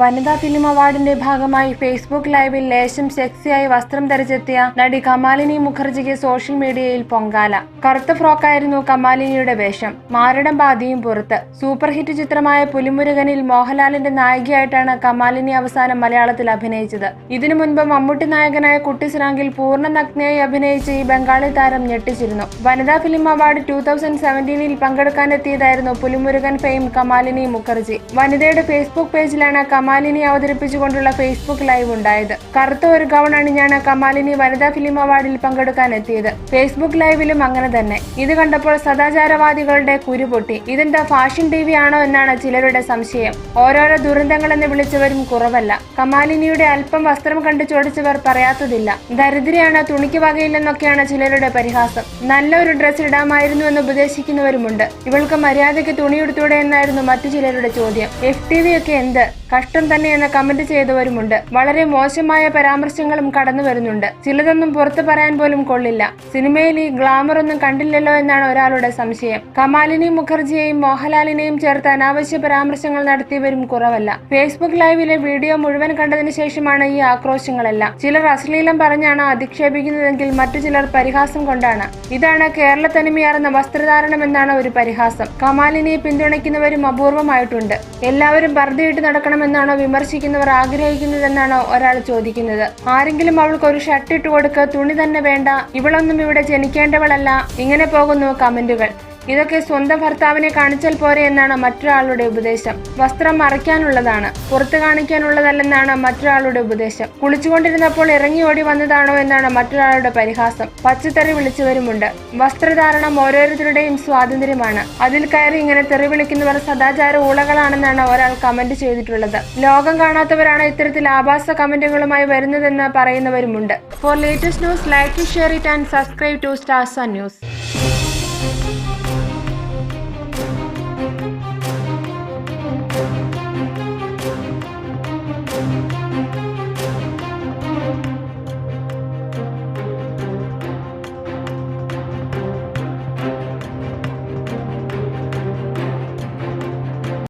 വനിതാ ഫിലിം അവാർഡിന്റെ ഭാഗമായി ഫേസ്ബുക്ക് ലൈവിൽ ലേശം സെക്സിയായി വസ്ത്രം ധരിച്ചെത്തിയ നടി കമാലിനി മുഖർജിക്ക് സോഷ്യൽ മീഡിയയിൽ പൊങ്കാല. കറുത്ത ഫ്രോക്കായിരുന്നു കമാലിനിയുടെ വേഷം. മാരടം ബാധിയും പുറത്ത്. സൂപ്പർ ഹിറ്റ് ചിത്രമായ പുലിമുരുകനിൽ മോഹൻലാലിന്റെ നായികയായിട്ടാണ് കമാലിനി അവസാനം മലയാളത്തിൽ അഭിനയിച്ചത്. ഇതിനു മുൻപ് മമ്മൂട്ടി നായകനായ കുട്ടിസ്രാങ്കിൽ പൂർണ നഗ്നയായി അഭിനയിച്ച് ഈ ബംഗാളി താരം ഞെട്ടിച്ചിരുന്നു. Vanitha film award two thousand സെവന്റീനിൽ പങ്കെടുക്കാനെത്തിയതായിരുന്നു പുലിമുരുകൻ ഫെയിം കമാലിനി മുഖർജി. വനിതയുടെ ഫേസ്ബുക്ക് പേജിലാണ് കമാലിനി അവതരിപ്പിച്ചുകൊണ്ടുള്ള ഫേസ്ബുക്ക് ലൈവ് ഉണ്ടായത്. കറുത്ത ഒരു ഗൗൺ അണിഞ്ഞാണ് കമാലിനി വനിതാ ഫിലിം അവാർഡിൽ പങ്കെടുക്കാൻ എത്തിയത്. ഫേസ്ബുക്ക് ലൈവിലും അങ്ങനെ തന്നെ. ഇത് കണ്ടപ്പോൾ സദാചാരവാദികളുടെ കുരുപൊട്ടി ഇതെന്താ ഫാഷൻ ടി വി ആണോ എന്നാണ് ചിലരുടെ സംശയം. ഓരോരോ ദുരന്തങ്ങൾ എന്ന് വിളിച്ചവരും കുറവല്ല. കമാലിനിയുടെ അല്പം വസ്ത്രം കണ്ടു ചോദിച്ചവർ പറയാത്തതില്ല. ദരിദ്രയാണ് തുണിക്ക് വകയില്ലെന്നൊക്കെയാണ് ചിലരുടെ പരിഹാസം. നല്ലൊരു ഡ്രസ് ഇടാമായിരുന്നു എന്ന് ഉപദേശിക്കുന്നവരുമുണ്ട്. ഇവൾക്ക് മര്യാദയ്ക്ക് തുണിയെടുത്തൂടെ എന്നായിരുന്നു മറ്റു ചിലരുടെ ചോദ്യം. എഫ് ടി വി ഒക്കെ എന്ത്? കഷ്ടം തന്നെ എന്ന് കമന്റ് ചെയ്തവരുമുണ്ട്. വളരെ മോശമായ പരാമർശങ്ങളും കടന്നു വരുന്നുണ്ട്. ചിലതൊന്നും പുറത്തു പറയാൻ പോലും കൊള്ളില്ല. സിനിമയിൽ ഈ ഗ്ലാമർ ഒന്നും കണ്ടില്ലല്ലോ എന്നാണ് ഒരാളുടെ സംശയം. കമാലിനി മുഖർജിയെയും മോഹൻലാലിനെയും ചേർത്ത് അനാവശ്യ പരാമർശങ്ങൾ നടത്തിയവരും കുറവല്ല. ഫേസ്ബുക്ക് ലൈവിലെ വീഡിയോ മുഴുവൻ കണ്ടതിന് ശേഷമാണ് ഈ ആക്രോശങ്ങളെല്ലാം. ചിലർ അശ്ലീലം പറഞ്ഞാണ് അധിക്ഷേപിക്കുന്നതെങ്കിൽ മറ്റു ചിലർ പരിഹാസം കൊണ്ടാണ്. ഇതാണ് കേരള തനിമയാർന്ന വസ്ത്രധാരണം എന്നാണ് ഒരു പരിഹാസം. കമാലിനെ പിന്തുണയ്ക്കുന്നവരും അപൂർവമായിട്ടുണ്ട്. എല്ലാവരും പർദ്ദയിട്ട് നടക്കണമെന്നാണോ വിമർശിക്കുന്നവർ ആഗ്രഹിക്കുന്നതെന്നാണോ ഒരാൾ ചോദിക്കുന്നത്? ആരെങ്കിലും അവൾക്ക് ഒരു ഷർട്ട് ഇട്ട് കൊടുക്ക തുണി തന്നെ വേണ്ട ഇവളൊന്നും ഇവിടെ ജനിക്കേണ്ടവളല്ല ഇങ്ങനെ പോകുന്നു കമന്റുകൾ. ഇതൊക്കെ സ്വന്തം ഭർത്താവിനെ കാണിച്ചാൽ പോരെ എന്നാണ് മറ്റൊരാളുടെ ഉപദേശം. വസ്ത്രം മറയ്ക്കാനുള്ളതാണ് പുറത്തു കാണിക്കാനുള്ളതല്ലെന്നാണ് മറ്റൊരാളുടെ ഉപദേശം. കുളിച്ചുകൊണ്ടിരുന്നപ്പോൾ ഇറങ്ങി ഓടി വന്നതാണോ എന്നാണ് മറ്റൊരാളുടെ പരിഹാസം. പച്ചത്തെറി വിളിച്ചവരുമുണ്ട്. വസ്ത്രധാരണം ഓരോരുത്തരുടെയും സ്വാതന്ത്ര്യമാണ്. അതിൽ കയറി ഇങ്ങനെ തെറി വിളിക്കുന്നവർ സദാചാര ഊളകളാണെന്നാണ് ഒരാൾ കമന്റ് ചെയ്തിട്ടുള്ളത്. ലോകം കാണാത്തവരാണ് ഇത്തരത്തിൽ ആഭാസ കമന്റുകളുമായി വരുന്നതെന്ന് പറയുന്നവരുമുണ്ട്. For latest news like share it and subscribe to Stars News